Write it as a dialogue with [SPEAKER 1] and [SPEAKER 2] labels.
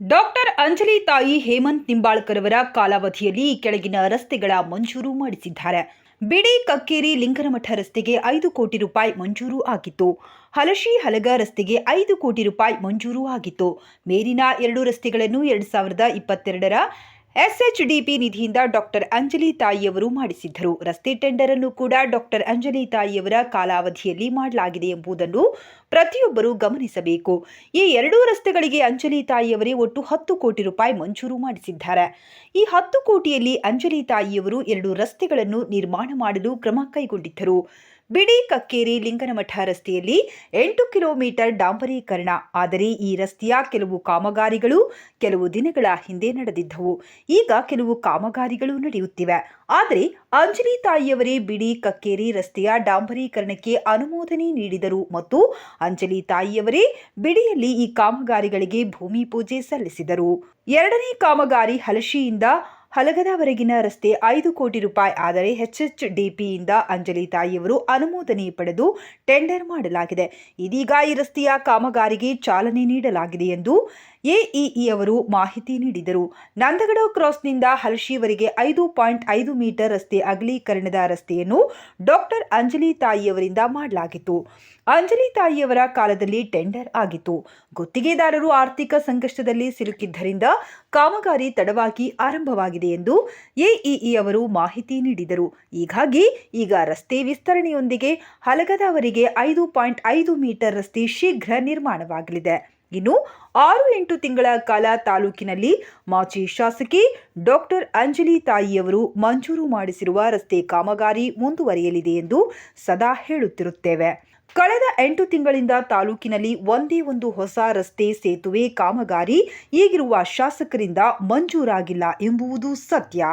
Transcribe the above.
[SPEAKER 1] Doctor Anjali ತಾಯಿ ಹೇಮಂತ್ ನಿಂಬಾಳ್ಕರ್ ಅವರ ಕಾಲಾವಧಿಯಲ್ಲಿ ಕೆಳಗಿನ ರಸ್ತೆಗಳ ಮಂಜೂರು ಮಾಡಿಸಿದ್ದಾರೆ. ಬಿಡಿ ಕಕ್ಕೇರಿ ಲಿಂಗನಮಠ ರಸ್ತೆಗೆ ಐದು ಕೋಟಿ ರೂಪಾಯಿ ಮಂಜೂರು ಆಗಿತ್ತು. ಹಲಶಿ ಹಲಗ ರಸ್ತೆಗೆ ಐದು ಕೋಟಿ ರೂಪಾಯಿ ಮಂಜೂರು ಆಗಿತ್ತು. ಮೇಲಿನ ಎರಡು ರಸ್ತೆಗಳನ್ನು ಎರಡು ಸಾವಿರದ ಇಪ್ಪತ್ತೆರಡರ ಎಸ್ಎಚ್ಡಿಪಿ ನಿಧಿಯಿಂದ ಡಾಕ್ಟರ್ ಅಂಜಲಿ ತಾಯಿಯವರು ಮಾಡಿಸಿದ್ದರು. ರಸ್ತೆ ಟೆಂಡರ್ ಅನ್ನು ಕೂಡ ಡಾಕ್ಟರ್ ಅಂಜಲಿ ತಾಯಿಯವರ ಕಾಲಾವಧಿಯಲ್ಲಿ ಮಾಡಲಾಗಿದೆ ಎಂಬುದನ್ನು ಪ್ರತಿಯೊಬ್ಬರು ಗಮನಿಸಬೇಕು. ಈ ಎರಡೂ ರಸ್ತೆಗಳಿಗೆ ಅಂಜಲಿ ತಾಯಿಯವರೇ ಒಟ್ಟು ಹತ್ತು ಕೋಟಿ ರೂಪಾಯಿ ಮಂಜೂರು ಮಾಡಿಸಿದ್ದಾರೆ. ಈ ಹತ್ತು ಕೋಟಿಯಲ್ಲಿ ಅಂಜಲಿ ತಾಯಿಯವರು ಎರಡು ರಸ್ತೆಗಳನ್ನು ನಿರ್ಮಾಣ ಮಾಡಲು ಕ್ರಮ ಕೈಗೊಂಡಿದ್ದರು. ಬಿಡಿ ಕಕ್ಕೇರಿ ಲಿಂಗನಮಠ ರಸ್ತೆಯಲ್ಲಿ ಎಂಟು ಕಿಲೋಮೀಟರ್ ಡಾಂಬರೀಕರಣ. ಆದರೆ ಈ ರಸ್ತೆಯ ಕೆಲವು ಕಾಮಗಾರಿಗಳು ಕೆಲವು ದಿನಗಳ ಹಿಂದೆ ನಡೆದಿದ್ದವು. ಈಗ ಕೆಲವು ಕಾಮಗಾರಿಗಳು ನಡೆಯುತ್ತಿವೆ. ಆದರೆ ಅಂಜಲಿ ತಾಯಿಯವರೇ ಬಿಡಿ ಕಕ್ಕೇರಿ ರಸ್ತೆಯ ಡಾಂಬರೀಕರಣಕ್ಕೆ ಅನುಮೋದನೆ ನೀಡಿದರು ಮತ್ತು ಅಂಜಲಿ ತಾಯಿಯವರೇ ಬಿಡಿಯಲ್ಲಿ ಈ ಕಾಮಗಾರಿಗಳಿಗೆ ಭೂಮಿ ಪೂಜೆ ಸಲ್ಲಿಸಿದರು. ಎರಡನೇ ಕಾಮಗಾರಿ ಹಲಶಿಯಿಂದ ಹಲಗದವರೆಗಿನ ರಸ್ತೆ ಐದು ಕೋಟಿ ರೂಪಾಯಿ ಆದರೆ ಎಚ್ಎಚ್ಡಿಪಿಯಿಂದ ಅಂಜಲಿ ತಾಯಿಯವರು ಅನುಮೋದನೆ ಪಡೆದು ಟೆಂಡರ್ ಮಾಡಲಾಗಿದೆ. ಇದೀಗ ಈ ರಸ್ತೆಯ ಕಾಮಗಾರಿಗೆ ಚಾಲನೆ ನೀಡಲಾಗಿದೆ ಎಂದು ಎಇಇ ಅವರು ಮಾಹಿತಿ ನೀಡಿದರು. ನಂದಗಡ ಕ್ರಾಸ್ನಿಂದ ಹಲಶಿವರಿಗೆ ಐದು ಪಾಯಿಂಟ್ ಐದು ಮೀಟರ್ ರಸ್ತೆ ಅಗಲೀಕರಣದ ರಸ್ತೆಯನ್ನು ಡಾಕ್ಟರ್ ಅಂಜಲಿ ತಾಯಿಯವರಿಂದ ಮಾಡಲಾಗಿತ್ತು. ಅಂಜಲಿ ತಾಯಿಯವರ ಕಾಲದಲ್ಲಿ ಟೆಂಡರ್ ಆಗಿತ್ತು. ಗುತ್ತಿಗೆದಾರರು ಆರ್ಥಿಕ ಸಂಕಷ್ಟದಲ್ಲಿ ಸಿಲುಕಿದ್ದರಿಂದ ಕಾಮಗಾರಿ ತಡವಾಗಿ ಆರಂಭವಾಗಿದೆ ಎಂದು ಎಇಇ ಅವರು ಮಾಹಿತಿ ನೀಡಿದರು. ಹೀಗಾಗಿ ಈಗ ರಸ್ತೆ ವಿಸ್ತರಣೆಯೊಂದಿಗೆ ಹಲಗದವರಿಗೆ ಐದು ಪಾಯಿಂಟ್ ಐದು ಮೀಟರ್ ರಸ್ತೆ ಶೀಘ್ರ ನಿರ್ಮಾಣವಾಗಲಿದೆ. ಇನ್ನು ಆರು ಎಂಟು ತಿಂಗಳ ಕಾಲ ತಾಲೂಕಿನಲ್ಲಿ ಮಾಜಿ ಶಾಸಕಿ ಡಾಕ್ಟರ್ ಅಂಜಲಿ ತಾಯಿಯವರು ಮಂಜೂರು ಮಾಡಿಸಿರುವ ರಸ್ತೆ ಕಾಮಗಾರಿ ಮುಂದುವರಿಯಲಿದೆ ಎಂದು ಸದಾ ಹೇಳುತ್ತಿರುತ್ತೇವೆ. ಕಳೆದ ಎಂಟು ತಿಂಗಳಿಂದ ತಾಲೂಕಿನಲ್ಲಿ ಒಂದೇ ಒಂದು ಹೊಸ ರಸ್ತೆ ಸೇತುವೆ ಕಾಮಗಾರಿ ಈಗಿರುವ ಶಾಸಕರಿಂದ ಮಂಜೂರಾಗಿಲ್ಲ ಎಂಬುವುದು ಸತ್ಯ.